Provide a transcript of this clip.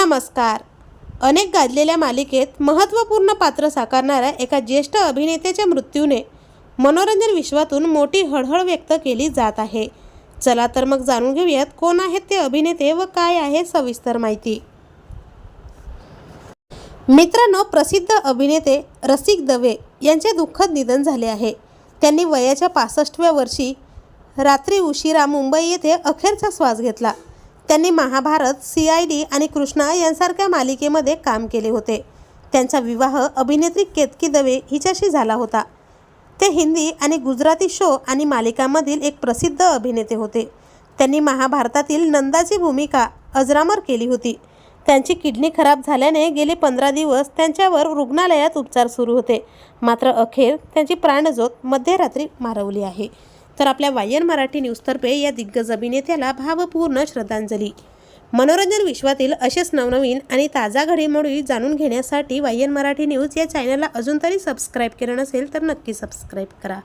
नमस्कार. अनेक गाजलेल्या मालिकेत महत्त्वपूर्ण पात्र साकारणाऱ्या एका ज्येष्ठ अभिनेत्याच्या मृत्यूने मनोरंजन विश्वातून मोठी हळहळ व्यक्त केली जात आहे. चला तर मग जाणून घेऊयात कोण आहेत ते अभिनेते व काय आहे सविस्तर माहिती. मित्रांनो प्रसिद्ध अभिनेते रसिक दवे यांचे दुःखद निधन झाले आहे. त्यांनी वयाच्या पासष्टव्या वर्षी रात्री उशिरा मुंबई येथे अखेरचा श्वास घेतला. त्यांनी महाभारत सी आय डी आणि कृष्णा यांसारख्या मालिकेमध्ये काम केले होते. त्यांचा विवाह अभिनेत्री केतकी दवे हिच्याशी झाला होता. ते हिंदी आणि गुजराती शो आणि मालिकांमधील एक प्रसिद्ध अभिनेते होते. त्यांनी महाभारतातील नंदाची भूमिका अजरामर केली होती. त्यांची किडनी खराब झाल्याने गेले पंधरा दिवस त्यांच्यावर रुग्णालयात उपचार सुरू होते. मात्र अखेर त्यांची प्राणज्योत मध्यरात्री मारवली आहे. तर आपल्या वायन मराठी न्यूजतर्फे या दिग्गज अभिनेत्याला भावपूर्ण श्रद्धांजली. मनोरंजन विश्वातील असेच नवनवीन आणि ताजा घडामोडी जाणून घेण्यासाठी वायन मराठी न्यूज या चॅनलला अजून तरी सबस्क्राईब केलं नसेल तर नक्की सबस्क्राईब करा.